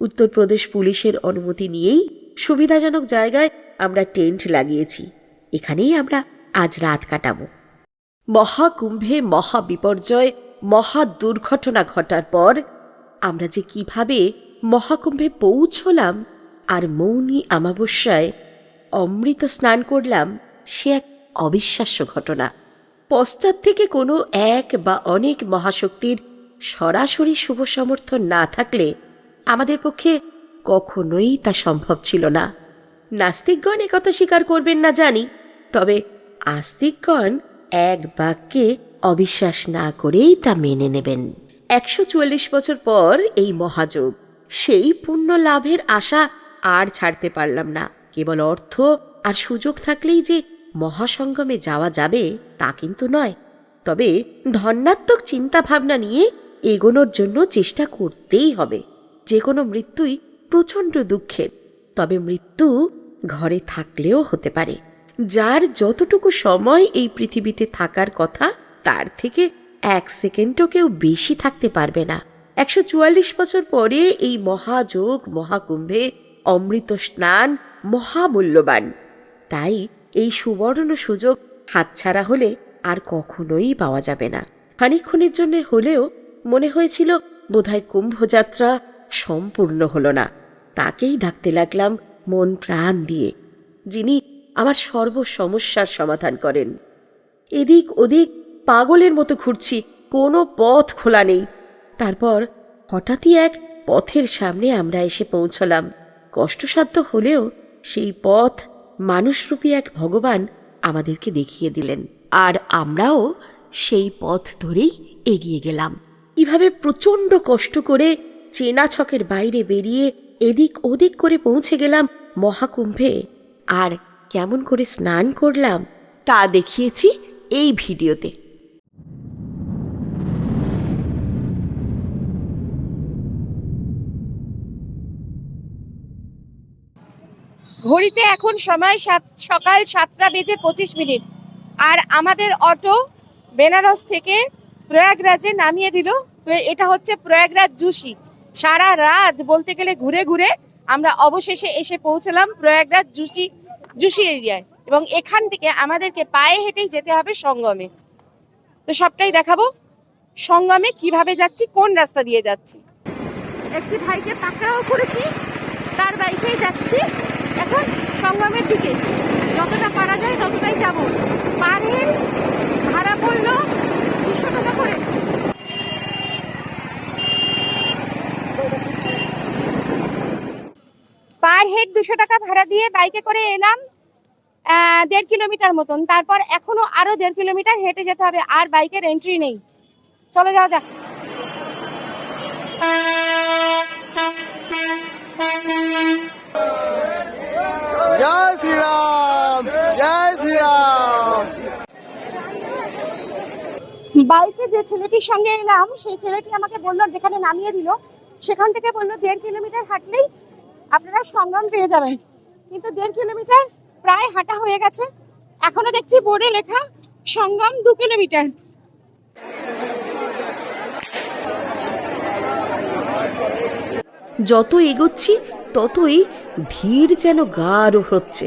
উত্তরপ্রদেশ পুলিশের অনুমতি নিয়েই সুবিধাজনক জায়গায় আমরা টেন্ট লাগিয়েছি। এখানেই আমরা আজ রাত কাটাবো। মহাকুম্ভে মহাবিপর্যয়, মহা দুর্ঘটনা ঘটার পর আমরা যে কীভাবে মহাকুম্ভে পৌঁছলাম আর মৌনী অমাবস্যায় অমৃত স্নান করলাম, সে এক অবিশ্বাস্য ঘটনা। পশ্চাৎ থেকে কোনো এক বা অনেক মহাশক্তির সরাসরি শুভ সমর্থন না থাকলে আমাদের পক্ষে কখনোই তা সম্ভব ছিল না। নাস্তিকগণ কথা স্বীকার করবেন না জানি, তবে আস্তিকগণ এক বাক্যে অবিশ্বাস না করেই তা মেনে নেবেন। একশো চুয়াল্লিশ বছর পর এই মহাযোগ, সেই পুণ্য লাভের আশা আর ছাড়তে পারলাম না। কেবল অর্থ আর সুযোগ থাকলেই যে মহাসঙ্গমে যাওয়া যাবে তা কিন্তু নয়। তবে ধন্যাত্মক চিন্তাভাবনা নিয়ে এগোনোর জন্য চেষ্টা করতেই হবে। যে কোনো মৃত্যুই প্রচণ্ড দুঃখের। তবে মৃত্যু ঘরে থাকলেও হতে পারে। যার যতটুকু সময় এই পৃথিবীতে থাকার কথা, তার থেকে এক সেকেন্ডও কেউ বেশি থাকতে পারবে না। একশো চুয়াল্লিশ বছর পরে এই মহাযোগ, মহাকুম্ভে অমৃত স্নান মহামূল্যবান। তাই এই সুবর্ণ সুযোগ হাতছাড়া হলে আর কখনোই পাওয়া যাবে না। খানিক্ষণের জন্য হলেও মনে হয়েছিল, বোধহয় কুম্ভযাত্রা সম্পূর্ণ হলো না। তাকেই ডাকতে লাগলাম মন প্রাণ দিয়ে, যিনি আমার সর্ব সমস্যার সমাধান করেন। এদিক ওদিক পাগলের মতো ঘুরছি, কোনো পথ খোলা নেই। তারপর হঠাৎই এক পথের সামনে আমরা এসে পৌঁছলাম। কষ্টসাধ্য হলেও সেই পথ মানুষরূপী এক ভগবান আমাদেরকে দেখিয়ে দিলেন। আর আমরাও সেই পথ ধরেই এগিয়ে গেলাম। কীভাবে প্রচণ্ড কষ্ট করে চেনা ছকের বাইরে বেরিয়ে এদিক ওদিক করে পৌঁছে গেলাম মহাকুম্ভে। আর কেমন করে স্নান করলাম তা দেখিয়েছি এই ভিডিওতে। ঘড়িতে এখন সময় সাত সকাল সাতটা বেজে পঁচিশ মিনিট। আর আমাদের অটো বেনারস থেকে প্রয়াগরাজে নামিয়ে দিল। এটা হচ্ছে প্রয়াগরাজ জুসি। সারা রাত বলতে গেলে ঘুরে ঘুরে আমরা অবশেষে এসে পৌঁছলাম প্রয়াগরাজ জুসি জুসি এরিয়ায়। এবং এখান থেকে আমাদেরকে পায়ে হেঁটেই যেতে হবে সঙ্গমে। তো সবটাই দেখাবো। সঙ্গমে কীভাবে যাচ্ছি, কোন রাস্তা দিয়ে যাচ্ছি। একটি ভাইকে পাকড়াও করেছি, তার বাইকেই যাচ্ছি। এখন সঙ্গমের দিকে যতটা পারা যায় ততটাই যাব। পার হেড ভাড়া পড়ল দুশো টাকা করে। পার হেড দুশো টাকা ভাড়া দিয়ে বাইকে করে এলাম আহ, দেড় কিলোমিটার মতন। তারপর এখনও আরও দেড় কিলোমিটার হেঁটে যেতে হবে আর বাইকের এন্ট্রি নেই। চলো যাওয়া যাক। জয় শ্রীরাম জয় শ্রীরাম। বাইকে যে ছেলেটির সঙ্গে এলাম সেই ছেলেটি আমাকে বলল যেখানে নামিয়ে দিল সেখান থেকে বলল দেড় কিলোমিটার হাঁটলেই আপনারা সংগ্রাম পেয়ে যাবেন। কিন্তু দেড় কিলোমিটার প্রায় হাঁটা হয়ে গেছে। এখনও দেখছি বোর্ডে লেখা সংগ্রাম দু কিলোমিটার। যত এগোচ্ছি, ততই ভিড় যেন গাঢ় হচ্ছে।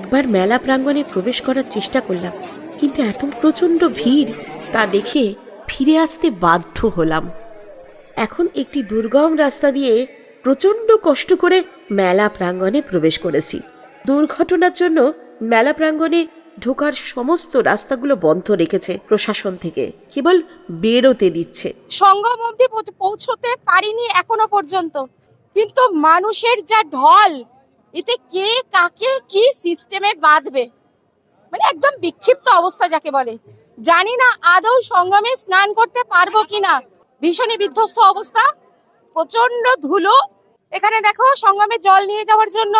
একবার মেলা প্রাঙ্গণে প্রবেশ করার চেষ্টা করলাম, কিন্তু এত প্রচণ্ড ভিড় তা দেখে ফিরে আসতে বাধ্য হলাম। এখন একটি দুর্গম রাস্তা দিয়ে প্রচণ্ড কষ্ট করে মেলা প্রাঙ্গণে প্রবেশ করেছি। দুর্ঘটনার জন্য মেলা প্রাঙ্গণে ঢোকার সমস্ত রাস্তাগুলো বন্ধ রেখেছে প্রশাসন থেকে, কেবল বেরোতে দিচ্ছে। সঙ্গম পৌঁছ- পৌঁছতে পারিনি এখনও পর্যন্ত, কিন্তু মানুষের যা ঢল এতে কে কাকে কি সিস্টেমে বাঁধবে মানে একদম বিক্ষিপ্ত অবস্থা যাকে বলে জানি না আদৌ সঙ্গমে স্নান করতে পারবো কিনা ভীষণই বিধ্বস্ত অবস্থা প্রচন্ড ধুলো এখানে দেখো সঙ্গমে জল নিয়ে যাওয়ার জন্য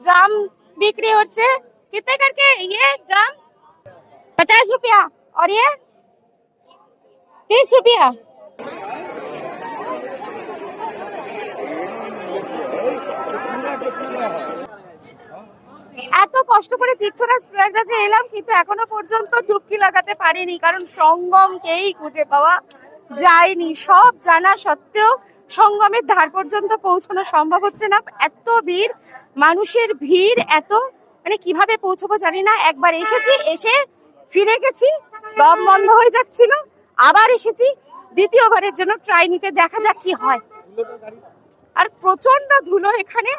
ড্রাম বিক্রি হচ্ছে कितने करके ये ड्रम पचास रुपया और ये तीस रुपया এত কষ্ট করে তীর্থরাজ প্রয়াগরাজে এলাম, কিন্তু এখনও পর্যন্ত ডুবকি লাগাতে পারিনি, কারণ সঙ্গমকেই খুঁজে পাওয়া যায়নি। সব জানা সত্ত্বেও সঙ্গমের ধার পর্যন্ত পৌঁছানো সম্ভব হচ্ছে না। এত ভিড়, মানুষের ভিড়, এত মানে কীভাবে পৌঁছবো জানি না। একবার এসেছি, এসে ফিরে গেছি, দম বন্ধ হয়ে যাচ্ছিল। আবার এসেছি, দ্বিতীয়বারের জন্য ট্রাই নিতে দেখা যাক কি হয়। আর প্রচণ্ড ধুলো এখানে।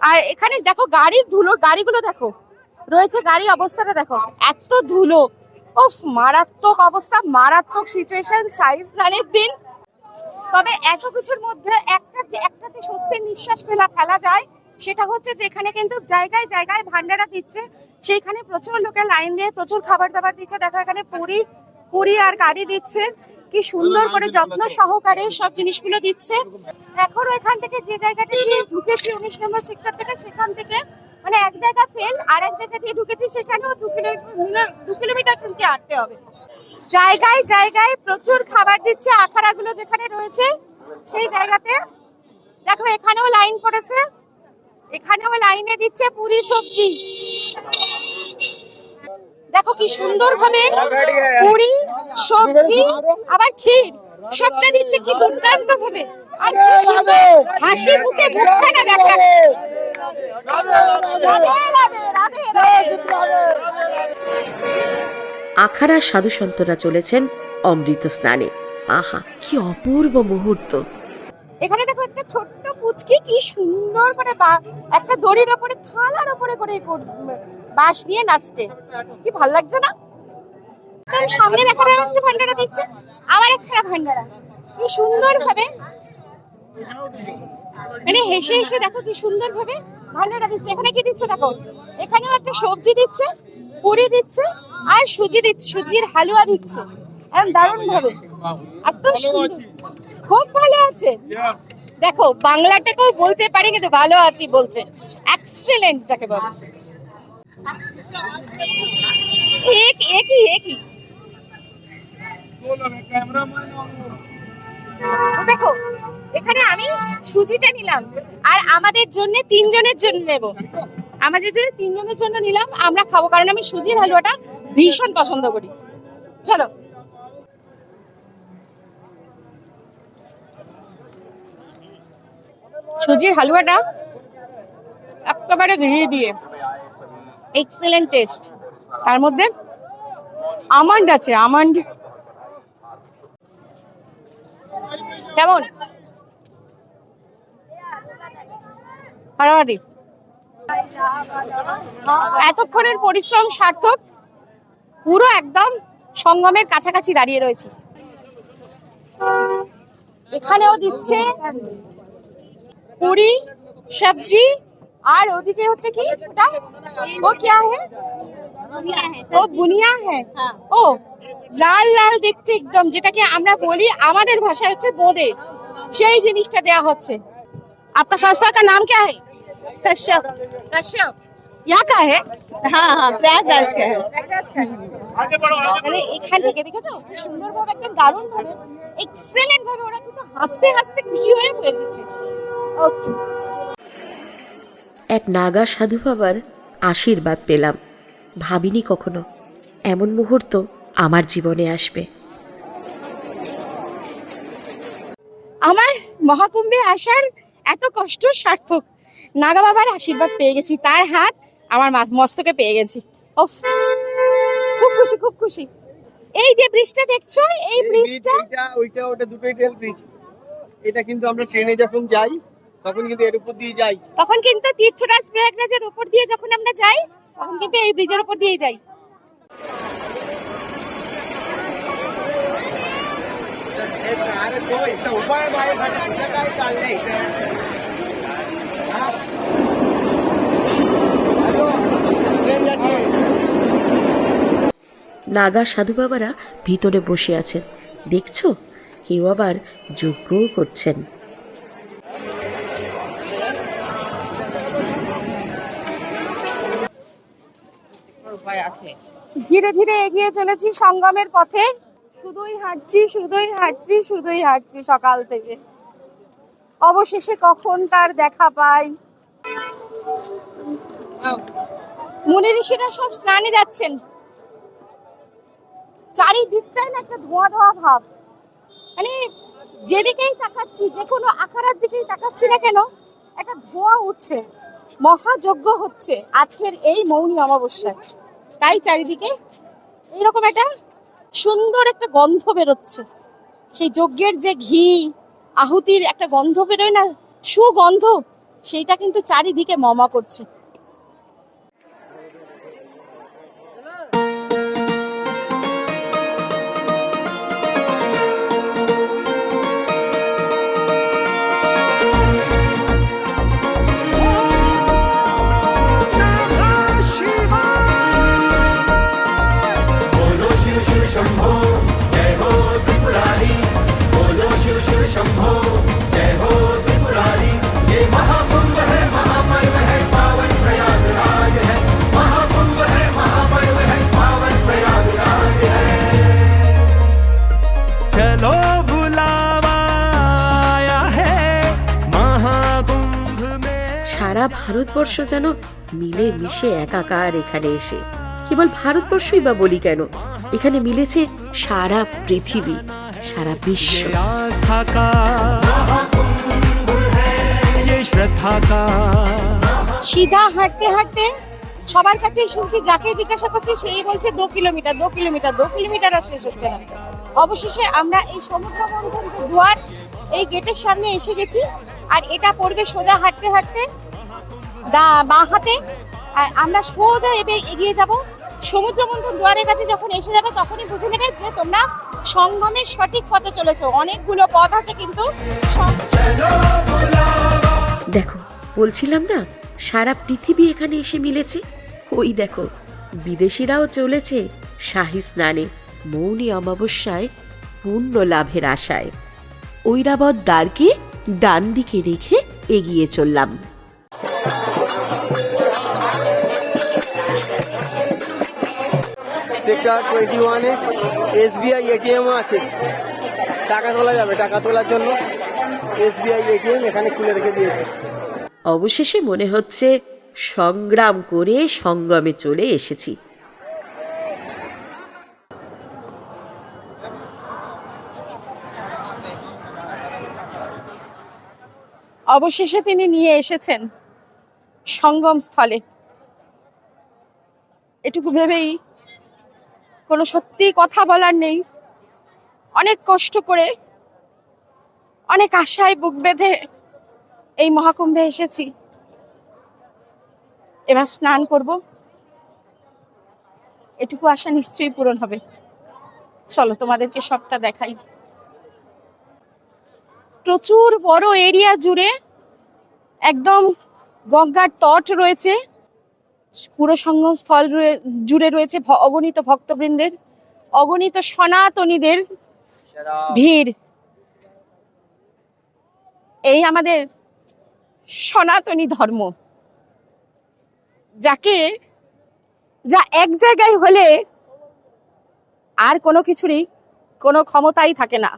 আর এখানে দেখো গাড়ির ধুলো, গাড়িগুলো দেখো। রয়েছে গাড়ি অবস্থাটা দেখো। এত ধুলো। ওফ মারাত্মক অবস্থা, মারাত্মক সিচুয়েশন সাইজ স্নানের দিন। তবে এত কিছুর মধ্যে একটা যে, একটাতে স্বস্তির নিঃশ্বাস ফেলা ফেলা যায়, সেটা হচ্ছে যেখানে কিন্তু জায়গায় জায়গায় ভান্ডারা দিচ্ছে। সেইখানে প্রচুর লোকের লাইন দিয়ে প্রচুর খাবার দাবার দিচ্ছে। দেখো এখানে পুরি পুরি আর গাড়ি দিচ্ছে। কি সুন্দর করে যত্ন সহকারে সব জিনিসগুলো দিচ্ছে। এখনও এখান থেকে যে জায়গাটা দিয়ে ঢুকেছি উনিশ নম্বর সেক্টর থেকে সেখান থেকে মানে এক জায়গা ফেল আর এক জায়গা দিয়ে ঢুকেছি সেখানেও দু কিলোমিটার দু কিলোমিটার চুলকে হাঁটতে হবে। জায়গায় জায়গায় প্রচুর খাবার দিচ্ছে আখাড়াগুলো যেখানে রয়েছে সেই জায়গাতে। দেখো এখানেও লাইন পড়েছে। এখানেও লাইনে দিচ্ছে পুরি সবজি। দেখো কি সুন্দর ভাবে পুরি সবজি আবার ক্ষীর সবটা দিচ্ছে কি দুর্দান্ত ভাবে আর হাসি মুখে মুখখানা দেখা। আখাড়ার সাধু সন্তরা চলেছেন অমৃত স্নানে। আহা কি অপূর্ব মুহূর্ত। এখানে দেখো একটা ছোট্ট পুচকি কি সুন্দর করে বা- একটা দড়ির ওপরে থালার ওপরে কর- বাঁশ নিয়ে নাচতে। কি ভালো লাগছে না? সামনে দেখা যায় একটা ভান্ডারা দিচ্ছে, আবার একটা ভান্ডারা। কি সুন্দর ভাবে মানে হেসে হেসে দেখো কি সুন্দর ভাবে ভান্ডারা দিচ্ছে। এখানে কি দিচ্ছে দেখো? এখানেও একটা সবজি দিচ্ছে, পুরি দিচ্ছে, আর সুজি দিচ্ছে, সুজির হালুয়া দিচ্ছে। একদম দারুণ ভাবে এত সুন্দর। খুব ভালো আছে। দেখো, বাংলাটাকেও বলতে পারি, কিন্তু ভালো আছি বলছে। এক্সেলেন্ট যাকে বলে। এক একই একই তো দেখো এখানে আমি সুজিটা নিলাম আর আমাদের জন্য তিনজনের জন্য নেব। আমাদের জন্য তিনজনের জন্য নিলাম আমরা খাব কারণ আমি সুজির হালুয়াটা ভীষণ পছন্দ করি। চলো। সুজির হালুয়াটা একেবারে দিয়ে দিয়ে। এক্সেলেন্ট টেস্ট তার মধ্যে আমান্ড আছে, আমান্ড। কেমন? হারাহারি। এতক্ষণের পরিশ্রম সার্থক। পুরো একদম সঙ্গমের কাছাকাছি দাঁড়িয়ে রয়েছি। এখানেও দিচ্ছে পুরি, সবজি और ওদিকে হচ্ছে কি এটা ও क्या है ও বুনিয়া है ও লাল লাল দেখতে একদম যেটাকে আমরা বলি আমাদের ভাষায় হচ্ছে বোদে সেই জিনিসটা দেয়া হচ্ছে आपका संस्था का नाम क्या है कश्यप कश्यप यहाँ का है हाँ हाँ प्रयागराज का है प्रयागराज का है মানে এখান থেকে দেখেছো কি সুন্দরভাবে একদম দারুণ ভাবে এক্সেলেন্ট ভাবে ওরা কিন্তু হাসতে হাসতে খুশি হয়ে বলে দিচ্ছে ওকে এক নাগা সাধু বাবার আশীর্বাদ পেলাম। ভাবিনি কখনো এমন মুহূর্ত আমার জীবনে আসবে। আমার মহাকুম্ভে আসার এত কষ্ট সার্থক। নাগা বাবার আশীর্বাদ পেয়ে গেছি তার হাত আমার মস্তকে পেয়ে গেছি। ওফ খুব খুশি খুব খুশি। এই যে ব্রিজটা দেখছ এই ব্রিজটা ওইটা ওটা দুটোই রেল ব্রিজ এটা কিন্তু আমরা ট্রেনে যখন যাই তখন কিন্তু এর উপর দিয়ে যাই তখন কিন্তু তীর্থরাজ প্রয়াগরাজের উপর দিয়ে যখন আমরা যাই তখন কিন্তু এই ব্রিজের উপর দিয়েই যাই अरे तो इथं उभा आहे माझ्यासाठी तुझं काय चाललंय हा? हॅलो, ट्रेन जाते নাগা সাধু বাবারা ভিতরে বসে আছেন দেখছো কেউ আবার যজ্ঞও করছেন ধীরে ধীরে এগিয়ে চলেছি সঙ্গমের পথে। শুধুই হাঁটছি শুধুই হাঁটছি শুধুই হাঁটছি সকাল থেকে। অবশেষে কখন তার দেখা পাই? মুনি ঋষিরা সব স্নানে যাচ্ছেন। চারিদিকটাই না একটা ধোঁয়া ধোঁয়া ভাব। মানে যেদিকেই তাকাচ্ছি যে কোনো আকারের দিকেই তাকাচ্ছি না কেন একটা ধোঁয়া উঠছে। মহাযজ্ঞ হচ্ছে আজকের এই মৌনী অমাবস্যায়। তাই চারিদিকে এইরকম একটা সুন্দর একটা গন্ধ বেরোচ্ছে। সেই যজ্ঞের যে ঘি, আহুতির একটা গন্ধ বেরোয় না, সুগন্ধ, সেইটা কিন্তু চারিদিকে মমা করছে। সারা ভারতবর্ষ যেন মিলে মিশে একাকার এখানে এসে। কেবল ভারতবর্ষই বা বলি কেন? এখানে মিলেছে সারা পৃথিবী সারা বিশ্ব। সিধা হাঁটতে হাঁটতে সবার কাছেই শুনছি যাকে জিজ্ঞাসা করছি সেই বলছে দু কিলোমিটার দু কিলোমিটার দু কিলোমিটার আর শেষ হচ্ছে না। অবশেষে আমরা এই সমুদ্র বন্ধন দুয়ার এই গেটের সামনে এসে গেছি। আর এটা পড়বে সোজা হাঁটতে হাঁটতে দা বাঁ হাতে। আমরা সোজা এবে এগিয়ে যাব। সমুদ্র মন্থন দুয়ারের কাছে যখন এসে যাবে, তখনই বুঝে নেবে যে তোমরা সঙ্গমের সঠিক পথে চলেছো। অনেকগুলো পথ আছে কিন্তু দেখো, বলছিলাম না, সারা পৃথিবী এখানে এসে মিলেছে? ওই দেখো, বিদেশিরাও চলেছে শাহী স্নানে, মৌনী অমাবস্যায়, পূর্ণ লাভের আশায়। ঐরাবত দ্বারকে ডান দিকে রেখে এগিয়ে চললাম। সেক্টর টোয়েন্টি ওয়ানে এসবিআই এটিএমও আছে। টাকা তোলা যাবে টাকা তোলার জন্য এসবিআই এটিএম এখানে খুলে রেখে দিয়েছে। অবশেষে মনে হচ্ছে সংগ্রাম করে সঙ্গমে চলে এসেছি। অবশেষে তিনি নিয়ে এসেছেন সঙ্গম স্থলে এটুকু ভেবেই কোনো সত্যি কথা বলার নেই। অনেক কষ্ট করে, অনেক আশায় বুক বেঁধে এই মহাকুম্ভে এসেছি। এবার স্নান করব। এটুকু আশা নিশ্চয়ই পূরণ হবে। চলো, তোমাদেরকে সবটা দেখাই। প্রচুর বড় এরিয়া জুড়ে একদম গঙ্গার তট রয়েছে। পুরো সঙ্গম স্থল জুড়ে রয়েছে অগণিত ভক্তবৃন্দের, অগণিত সনাতনীদের ভিড়। এই আমাদের সনাতনী ধর্ম, যাকে, যা এক জায়গায় হলে আর কোনো কিছুরই কোনো ক্ষমতাই থাকে না।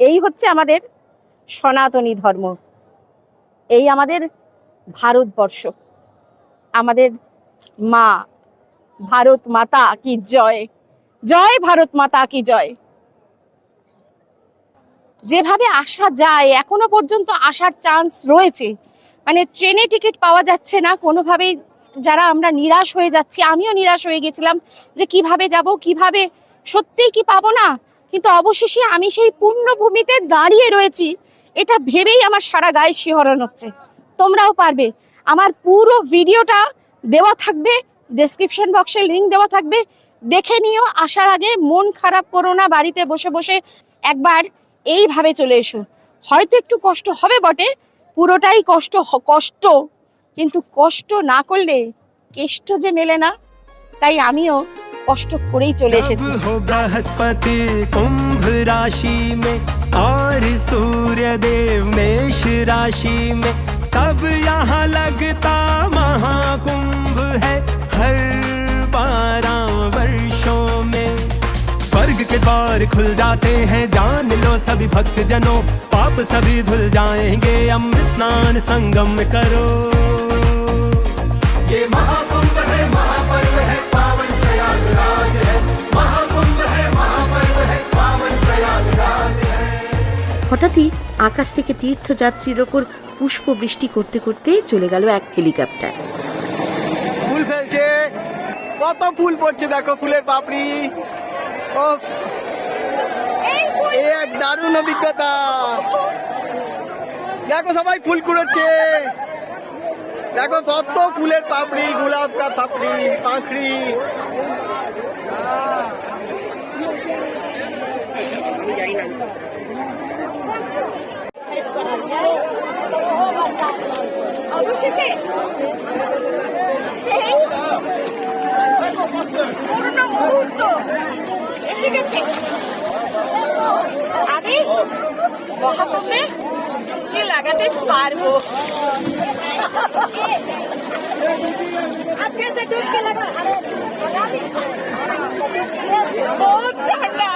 এই হচ্ছে আমাদের সনাতনী ধর্ম। এই আমাদের ভারতবর্ষ। আমাদের মা, ভারত মাতা কি জয়? জয় ভারত মাতা কি জয়? যেভাবে আসা যায়, এখনও পর্যন্ত আসার চান্স রয়েছে। মানে ট্রেনে টিকিট পাওয়া যাচ্ছে না, কোনোভাবেই যারা আমরা নিরাশ হয়ে যাচ্ছি, আমিও নিরাশ হয়ে গেছিলাম যে কীভাবে যাব, কীভাবে, সত্যিই কি পাবো না? কিন্তু অবশেষে আমি সেই পূর্ণভূমিতে দাঁড়িয়ে রয়েছি, এটা ভেবেই আমার সারা গায়ে শিহরণ হচ্ছে। তোমরাও পারবে। আমার পুরো ভিডিওটা দেওয়া থাকবে ডেসক্রিপশন বক্সে লিঙ্ক দেওয়া থাকবে। দেখে নিও আসার আগে মন খারাপ করো না বাড়িতে বসে বসে একবার এইভাবে চলে এসো। হয়তো একটু কষ্ট হবে বটে পুরোটাই কষ্ট কষ্ট। কিন্তু কষ্ট না করলে কেষ্ট যে মেলে না তাই আমিও কষ্ট করেই চলে এসেছি। বৃহস্পতি কুম্ভ রাশি মে আর সূর্যদেব মেষ রাশি মে तब यहाँ लगता महाकुंभ है हर बारह वर्षों में। स्वर्ग के द्वार खुल जाते हैं, जान लो सभी भक्त जनों पाप सभी धुल जाएँगे अमृत स्नान संगम करो। ये महाकुंभ है, महापर्व है, पावन হঠাৎই আকাশ থেকে তীর্থযাত্রীর ওপর পুষ্প বৃষ্টি করতে করতে চলে গেল এক হেলিকপ্টার। ফুল ফেলছে। কত ফুল পড়ছে দেখো ফুলের পাপড়ি। ও এ এক দারুণ অভিজ্ঞতা। দেখো সবাই ফুল কুড়োচ্ছে। দেখো কত ফুলের পাপড়ি গোলাপ কা পাপড়ি পাখড়ি। আমি যাই না। সেই পূর্ণ এসে গেছে আমি মহাকুম্ভে লাগাতে পারব আচ্ছা আচ্ছা ডুবকে লাগা বহুত ঠান্ডা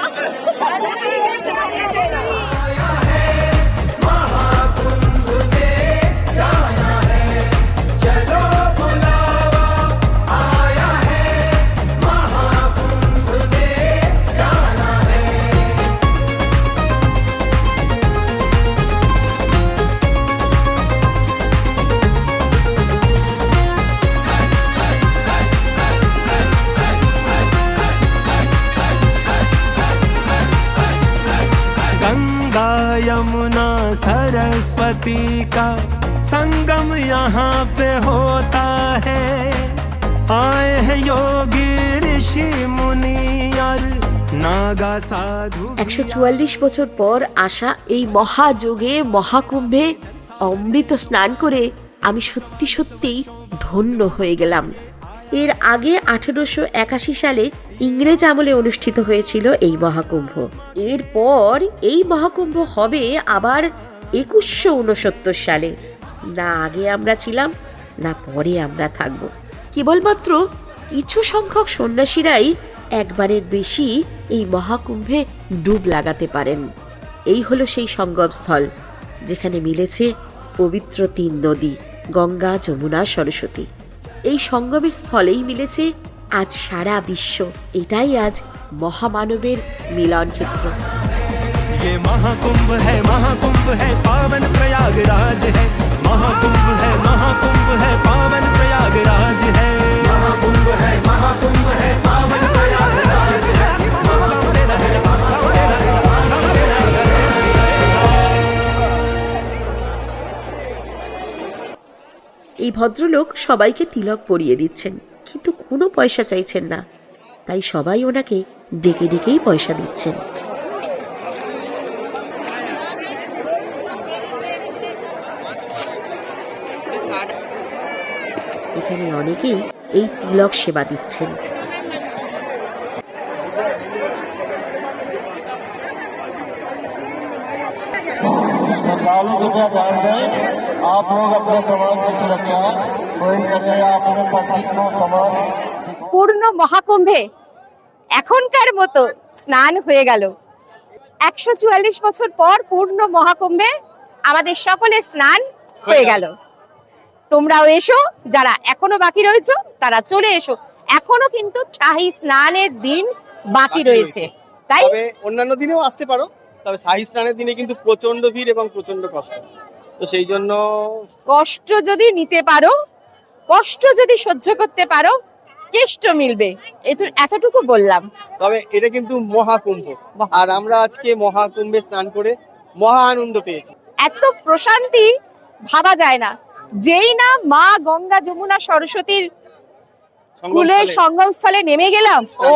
सरस्वती का संगम यहाँ पे होता है आए हैं योगी ऋषि मुनि और नागा साधु भी একশো চুয়াল্লিশ বছর পর আসা এই মহাযোগে মহাকুম্ভে অমৃত স্নান করে আমি সত্যি সত্যিই ধন্য হয়ে গেলাম এর আগে আঠেরোশো একাশি সালে ইংরেজ আমলে অনুষ্ঠিত হয়েছিল এই মহাকুম্ভ এরপর এই মহাকুম্ভ হবে আবার একুশশো উনসত্তর সালে। না আগে আমরা ছিলাম, না পরে আমরা থাকব। কেবলমাত্র কিছু সংখ্যক সন্ন্যাসীরাই একবারের বেশি এই মহাকুম্ভে ডুব লাগাতে পারেন। এই হলো সেই সঙ্গমস্থল, যেখানে মিলেছে পবিত্র তিন নদী, গঙ্গা, যমুনা, সরস্বতী। এই সঙ্গমের স্থলেই মিলেছে আজ সারা বিশ্ব। এটাই আজ মহামানবের মিলন ক্ষেত্র ये महाकुंभ है महाकुंभ है पावन प्रयागराज है महाकुंभ है महाकुंभ है पावन प्रयागराज है महाकुंभ है महाकुंभ है पावन प्रयागराज है এই ভদ্রলোক সবাইকে তিলক পরিয়ে দিচ্ছেন কিন্তু কোনো পয়সা চাইছেন না তাই সবাই ওনাকে ডেকে ডেকেই পয়সা দিচ্ছেন এখানে অনেকেই এই তিলক সেবা দিচ্ছেন श्रद्धालु कृपया ध्यान दें आप लोग अपने समाज की सुरक्षा स्वयं करें अपने पति को समाज পূর্ণ মহাকুম্ভে এখনকার মতো স্নান হয়ে গেল একশো চুয়াল্লিশ বছর পর পূর্ণ মহাকুম্ভে আমাদের সকলের স্নান হয়ে গেল তোমরাও এসো যারা এখনও বাকি রয়েছো তারা চলে এসো। এখনও কিন্তু শাহী স্নানের দিন বাকি রয়েছে। তাই? অন্যান্য দিনেও আসতে পারো তবে শাহী স্নানের দিনে কিন্তু প্রচণ্ড ভিড় এবং প্রচণ্ড কষ্ট। তো সেই জন্য কষ্ট যদি নিতে পারো কষ্ট যদি সহ্য করতে পারো কেষ্ট মিলবে। এত- এতটুকু বললাম। তবে এটা কিন্তু মহাকুম্ভ। মহা- আর আমরা আজকে মহাকুম্ভে স্নান করে মহা আনন্দ পেয়েছি। এত প্রশান্তি ভাবা যায় না। যেই না মা গঙ্গা যমুনা সরস্বতীর কুলের সঙ্গমস্থলে। নেমে গেলাম। ও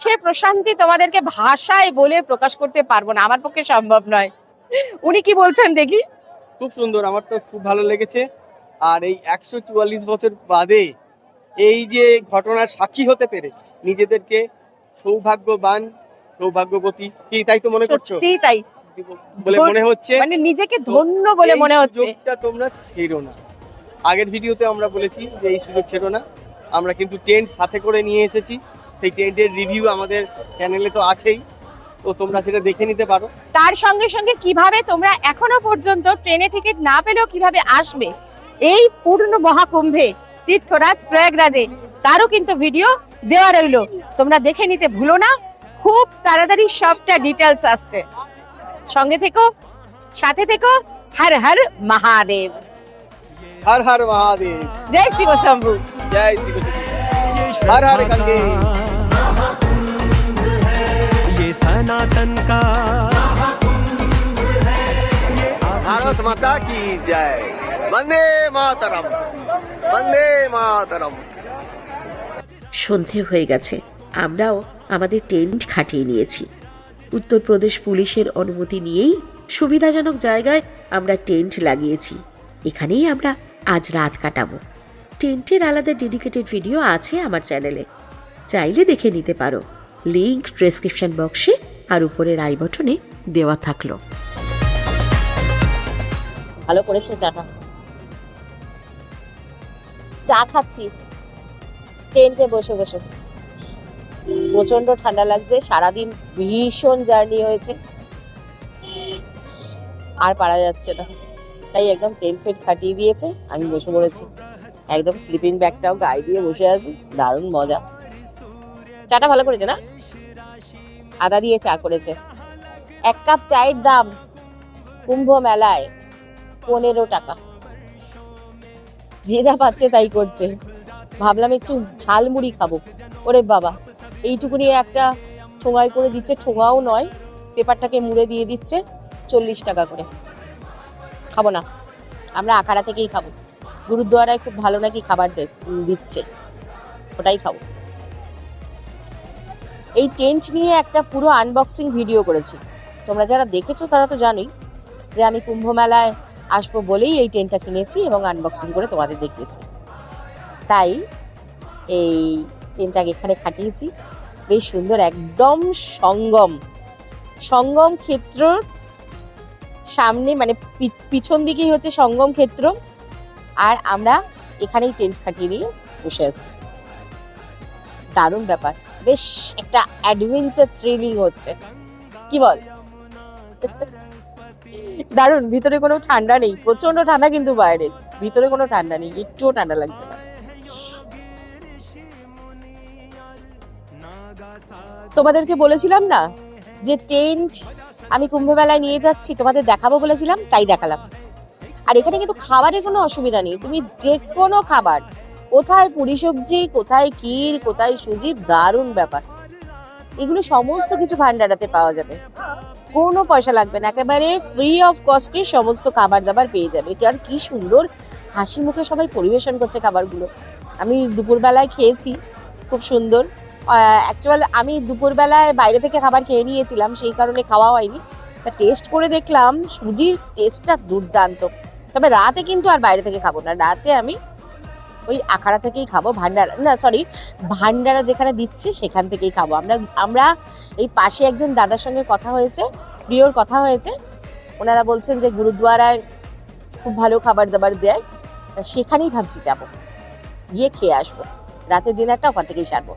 সে প্রশান্তি তোমাদেরকে ভাষায় বলে প্রকাশ করতে পারব না। আমার পক্ষে সম্ভব নয়। উনি কি বলছেন দেখি? খুব সুন্দর আমার তো খুব ভালো লেগেছে। আর এই একশো চুয়াল্লিশ বছর বাদে এই যে ঘটনার সাক্ষী হতে পেরে নিজেদেরকে সৌভাগ্যবান সৌভাগ্যবতী। কি তাই তো মনে করছ? তাই। বলে মনে হচ্ছে। মানে নিজেকে ধন্য বলে মনে হচ্ছে। সুযোগটা তোমরা ছেড়ো না। আগের ভিডিওতে আমরা বলেছি যে এই সুযোগ ছেড়ো না। আমরা কিন্তু টেন্ট সাথে করে নিয়ে এসেছি। সেই টেন্টের রিভিউ আমাদের চ্যানেলে তো আছেই। তো তোমরা সেটা দেখে নিতে পারো। তার সঙ্গে সঙ্গে কীভাবে তোমরা এখনও পর্যন্ত ট্রেনে টিকিট না পেলেও কীভাবে আসবে এই পূর্ণ মহাকুম্ভে তীর্থরাজ প্রয়াগরাজে তারও কিন্তু ভিডিও দেওয়া রইল। তোমরা দেখে নিতে ভুলো না। খুব তাড়াতাড়ি সবটা ডিটেলস আসছে। সঙ্গে থেকো সাথে থেকো হর হর মহাদেব হর হর মহাদেব জয় শিব শম্ভু জয় শ্রী কৃষ্ণ ये हर हर श्रद्धा गंगे। का ये सनातन का ये ভারত মাতা কি জয় বন্দে মাতরম বন্দে মাতরম সন্ধে হয়ে গেছে আমরাও আমাদের টেন্ট খাটিয়ে নিয়েছি উত্তরপ্রদেশ পুলিশের অনুমতি নিয়েই সুবিধাজনক জায়গায় আমরা টেন্ট লাগিয়েছি। এখানেই আমরা আজ রাত কাটাবো। টেন্টের আলাদা ডেডিকেটেড ভিডিও আছে আমার চ্যানেলে। চাইলে দেখে নিতে পারো। লিঙ্ক ডেসক্রিপশন বক্সে আর উপরের আই বটনে দেওয়া থাকল। ভালো করেছে চাটা। চা খাচ্ছি। টেন্টে বসে বসে। প্রচণ্ড ঠান্ডা লাগছে, সারাদিন ভীষণ জার্নি হয়েছে। আর পারা যাচ্ছে না। তাই একদম টেন্ট ফেট খাটিয়ে দিয়েছে, আমি বসে পড়েছি। একদম স্লিপিং ব্যাগটাও গায়ে দিয়ে বসে আছি, দারুণ মজা। চাটা ভালো করেছে না? আদা দিয়ে চা করেছে। এক কাপ চায়ের দাম কুম্ভ মেলায় পনেরো টাকা। যে যা পাচ্ছে তাই করছে। ভাবলাম একটু ঝালমুড়ি খাব। ওরে বাবা। এইটুকুনি একটা ঠোঙায় করে দিচ্ছে, ঠোঙাও নয়, পেপারটাকে মুড়ে দিয়ে দিচ্ছে চল্লিশ টাকা করে। খাব না, আমরা আখাড়া থেকেই খাব। গুরুদ্বারায় খুব ভালো নাকি খাবার দিচ্ছে, ওটাই খাব। এই টেন্ট নিয়ে একটা পুরো আনবক্সিং ভিডিও করেছি। তোমরা যারা দেখেছ তারা তো জানোই যে আমি কুম্ভ মেলায় আসব বলেই এই টেন্টটা কিনেছি এবং আনবক্সিং করে তোমাদের দেখিয়েছি। তাই এই টেন্টটাকে এখানে খাটিয়েছি। বেশ সুন্দর, একদম সঙ্গম। সঙ্গম ক্ষেত্র সামনে মানে পিছন দিকেই হচ্ছে সঙ্গম ক্ষেত্র। আর আমরা এখানেই টেন্ট খাটিয়ে দিয়ে বসে আছি। দারুণ ব্যাপার। বেশ একটা অ্যাডভেঞ্চার থ্রিলিং হচ্ছে। কি বল? দারুণ, ভিতরে কোনো ঠান্ডা নেই। প্রচণ্ড ঠান্ডা কিন্তু বাইরে। ভিতরে কোনো ঠান্ডা নেই, একটুও ঠান্ডা লাগছে না। তোমাদেরকে বলেছিলাম না যে টেন্ট আমি কুম্ভ মেলায় নিয়ে যাচ্ছি, তোমাদের দেখাবো বলেছিলাম, তাই দেখালাম। আর এখানে কিন্তু খাবারের কোনো অসুবিধা নেই। তুমি যে কোনো খাবার, কোথায় পুরি সবজি, কোথায় ক্ষীর, কোথায় সুজি, দারুণ ব্যাপার। এগুলো সমস্ত কিছু ভান্ডারাতে পাওয়া যাবে। কোনো পয়সা লাগবে না, একেবারে ফ্রি অফ কস্টে সমস্ত খাবার দাবার পেয়ে যাবে। এটা আর কি সুন্দর, হাসি মুখে সবাই পরিবেশন করছে খাবারগুলো। আমি দুপুরবেলায় খেয়েছি, খুব সুন্দর। অ্যাকচুয়াল আমি দুপুরবেলায় বাইরে থেকে খাবার খেয়ে নিয়েছিলাম, সেই কারণে খাওয়া হয়নি। তা টেস্ট করে দেখলাম, সুজির টেস্টটা দুর্দান্ত। তবে রাতে কিন্তু আর বাইরে থেকে খাব না। রাতে আমি ওই আখাড়া থেকেই খাব, ভান্ডারা, না সরি ভান্ডারা যেখানে দিচ্ছে সেখান থেকেই খাব। আমরা আমরা এই পাশে একজন দাদার সঙ্গে কথা হয়েছে, প্রিয়র কথা হয়েছে। ওনারা বলছেন যে গুরুদ্বারায় খুব ভালো খাবার দাবার দেয় সেখানেই ভাবছি যাব। গিয়ে খেয়ে আসব। রাতের ডিনারটা ওখান থেকেই সারবো।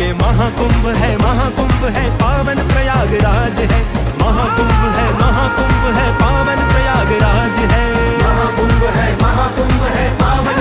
ये महाकुंभ है महाकुंभ है, पावन प्रयागराज है। महाकुंभ है महाकुंभ है, पावन प्रयागराज है। महाकुंभ है महाकुंभ है, पावन